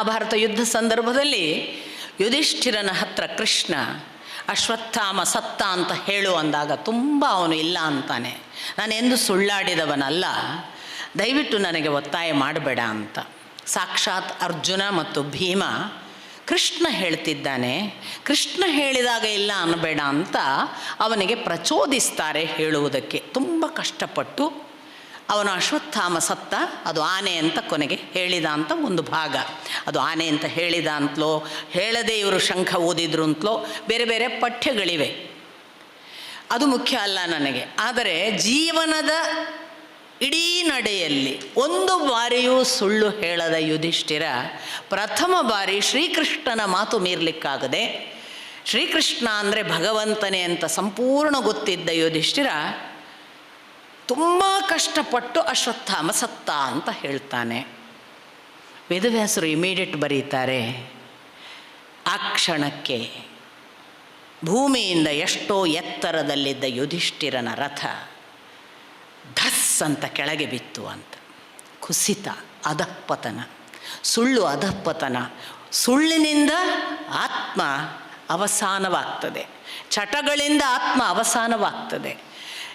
ಮಹಾಭಾರತ ಯುದ್ಧ ಸಂದರ್ಭದಲ್ಲಿ ಯುಧಿಷ್ಠಿರನ ಹತ್ರ ಕೃಷ್ಣ, ಅಶ್ವತ್ಥಾಮ ಸತ್ತ ಅಂತ ಹೇಳು ಅಂದಾಗ ತುಂಬ ಅವನು ಇಲ್ಲ ಅಂತಾನೆ. ನಾನು ಎಂದು ಸುಳ್ಳಾಡಿದವನಲ್ಲ, ದಯವಿಟ್ಟು ನನಗೆ ಒತ್ತಾಯ ಮಾಡಬೇಡ ಅಂತ. ಸಾಕ್ಷಾತ್ ಅರ್ಜುನ ಮತ್ತು ಭೀಮ ಕೃಷ್ಣ ಹೇಳ್ತಿದ್ದಾನೆ, ಕೃಷ್ಣ ಹೇಳಿದಾಗ ಇಲ್ಲ ಅನ್ನಬೇಡ ಅಂತ ಅವನಿಗೆ ಪ್ರಚೋದಿಸ್ತಾರೆ ಹೇಳುವುದಕ್ಕೆ. ತುಂಬ ಕಷ್ಟಪಟ್ಟು ಅವನು ಅಶ್ವತ್ಥಾಮ ಸತ್ತ, ಅದು ಆನೆ ಅಂತ ಕೊನೆಗೆ ಹೇಳಿದ ಅಂತ ಒಂದು ಭಾಗ. ಅದು ಆನೆ ಅಂತ ಹೇಳಿದ ಅಂತಲೋ ಹೇಳದೆ ಇವರು ಶಂಖ ಓದಿದ್ರು ಅಂತಲೋ ಬೇರೆ ಬೇರೆ ಪಠ್ಯಗಳಿವೆ. ಅದು ಮುಖ್ಯ ಅಲ್ಲ ನನಗೆ. ಆದರೆ ಜೀವನದ ಇಡೀ ನಡೆಯಲ್ಲಿ ಒಂದು ಬಾರಿಯೂ ಸುಳ್ಳು ಹೇಳದ ಯುಧಿಷ್ಠಿರ, ಪ್ರಥಮ ಬಾರಿ ಶ್ರೀಕೃಷ್ಣನ ಮಾತು ಮೀರ್ಲಿಕ್ಕಾಗದೆ, ಶ್ರೀಕೃಷ್ಣ ಅಂದರೆ ಭಗವಂತನೇ ಅಂತ ಸಂಪೂರ್ಣ ಗೊತ್ತಿದ್ದ ಯುಧಿಷ್ಠಿರ ತುಂಬ ಕಷ್ಟಪಟ್ಟು ಅಶ್ವತ್ಥಾಮ ಸತ್ತ ಅಂತ ಹೇಳ್ತಾನೆ. ವೇದವ್ಯಾಸರು ಇಮಿಡಿಯೇಟ್ ಬರೀತಾರೆ. ಆ ಕ್ಷಣಕ್ಕೆ ಭೂಮಿಯಿಂದ ಎಷ್ಟೋ ಎತ್ತರದಲ್ಲಿದ್ದ ಯುಧಿಷ್ಠಿರನ ರಥ ಧಸ್ ಅಂತ ಕೆಳಗೆ ಬಿತ್ತು ಅಂತ. ಕುಸಿತ, ಅಧಃಪತನ. ಸುಳ್ಳು, ಅಧಃಪತನ. ಸುಳ್ಳಿನಿಂದ ಆತ್ಮ ಅವಸಾನವಾಗ್ತದೆ. ಚಟಗಳಿಂದ ಆತ್ಮ ಅವಸಾನವಾಗ್ತದೆ.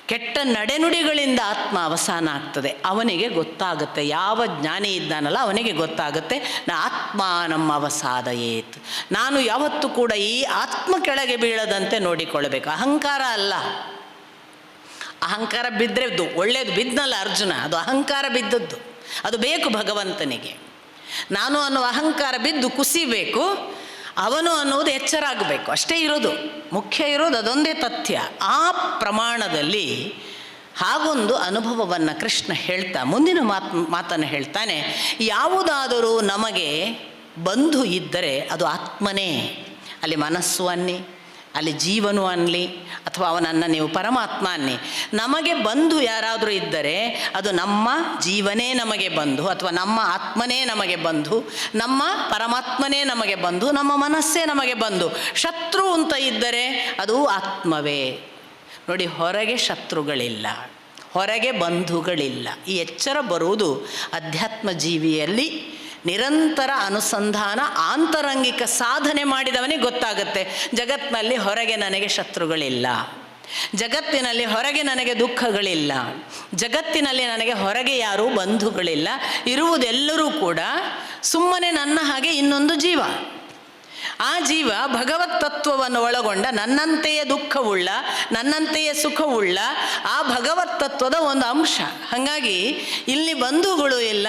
ಕೆಟ್ಟ ನಡೆನುಡಿಗಳಿಂದ ಆತ್ಮ ಅವಸಾನ ಆಗ್ತದೆ. ಅವನಿಗೆ ಗೊತ್ತಾಗುತ್ತೆ. ಯಾವ ಜ್ಞಾನಿ ಇದ್ದಾನಲ್ಲ ಅವನಿಗೆ ಗೊತ್ತಾಗುತ್ತೆ. ನಾ ಆತ್ಮ ನಮ್ಮ ಅವಸಾದ ಏತ್ ನಾನು ಯಾವತ್ತೂ ಕೂಡ ಈ ಆತ್ಮ ಕೆಳಗೆ ಬೀಳದಂತೆ ನೋಡಿಕೊಳ್ಳಬೇಕು. ಅಹಂಕಾರ ಅಲ್ಲ. ಅಹಂಕಾರ ಬಿದ್ದರೆ ಒಳ್ಳೇದು ಬಿದ್ದನಲ್ಲ ಅರ್ಜುನ. ಅದು ಅಹಂಕಾರ ಬಿದ್ದದ್ದು. ಅದು ಬೇಕು ಭಗವಂತನಿಗೆ. ನಾನು ಅನ್ನೋ ಅಹಂಕಾರ ಬಿದ್ದು ಕುಸಿಬೇಕು. ಅವನು ಅನ್ನೋದು ಎಚ್ಚರ ಆಗಬೇಕು ಅಷ್ಟೇ ಇರೋದು. ಮುಖ್ಯ ಇರೋದು ಅದೊಂದೇ ತಥ್ಯ. ಆ ಪ್ರಮಾಣದಲ್ಲಿ ಹಾಗೊಂದು ಅನುಭವವನ್ನು ಕೃಷ್ಣ ಹೇಳ್ತಾ, ಮುಂದಿನ ಮಾತು, ಮಾತನ್ನು ಹೇಳ್ತಾನೆ, ಯಾವುದಾದರೂ ನಮಗೆ ಬಂಧು ಇದ್ದರೆ ಅದು ಆತ್ಮನೇ. ಅಲ್ಲಿ ಮನಸ್ಸು ಅನ್ನಿ ಅಲ್ಲಿ ಜೀವನು ಅನ್ನಲಿ ಅಥವಾ ಅವನನ್ನು ನೀವು ಪರಮಾತ್ಮ ಅನ್ನಿ. ನಮಗೆ ಬಂಧು ಯಾರಾದರೂ ಇದ್ದರೆ ಅದು ನಮ್ಮ ಜೀವನೇ ನಮಗೆ ಬಂಧು ಅಥವಾ ನಮ್ಮ ಆತ್ಮನೇ ನಮಗೆ ಬಂಧು ನಮ್ಮ ಪರಮಾತ್ಮನೇ ನಮಗೆ ಬಂಧು ನಮ್ಮ ಮನಸ್ಸೇ ನಮಗೆ ಬಂಧು ಶತ್ರು ಅಂತ ಇದ್ದರೆ ಅದು ಆತ್ಮವೇ. ನೋಡಿ, ಹೊರಗೆ ಶತ್ರುಗಳಿಲ್ಲ, ಹೊರಗೆ ಬಂಧುಗಳಿಲ್ಲ. ಈ ಎಚ್ಚರ ಬರುವುದು ಅಧ್ಯಾತ್ಮ ಜೀವಿಯಲ್ಲಿ ನಿರಂತರ ಅನುಸಂಧಾನ, ಆಂತರಂಗಿಕ ಸಾಧನೆ ಮಾಡಿದವನಿಗೆ ಗೊತ್ತಾಗುತ್ತೆ. ಜಗತ್ತಿನಲ್ಲಿ ಹೊರಗೆ ನನಗೆ ಶತ್ರುಗಳಿಲ್ಲ. ಜಗತ್ತಿನಲ್ಲಿ ಹೊರಗೆ ನನಗೆ ದುಃಖಗಳಿಲ್ಲ. ಜಗತ್ತಿನಲ್ಲಿ ನನಗೆ ಹೊರಗೆ ಯಾರೂ ಬಂಧುಗಳಿಲ್ಲ. ಇರುವುದೆಲ್ಲರೂ ಕೂಡ ಸುಮ್ಮನೆ ನನ್ನ ಹಾಗೆ ಇನ್ನೊಂದು ಜೀವ. ಆ ಜೀವ ಭಗವತ್ ತತ್ವವನ್ನು ಒಳಗೊಂಡ ನನ್ನಂತೆಯೇ ದುಃಖವುಳ್ಳ, ನನ್ನಂತೆಯೇ ಸುಖವುಳ್ಳ ಆ ಭಗವತ್ ತತ್ವದ ಒಂದು ಅಂಶ. ಹಾಗಾಗಿ ಇಲ್ಲಿ ಬಂಧುಗಳು ಇಲ್ಲ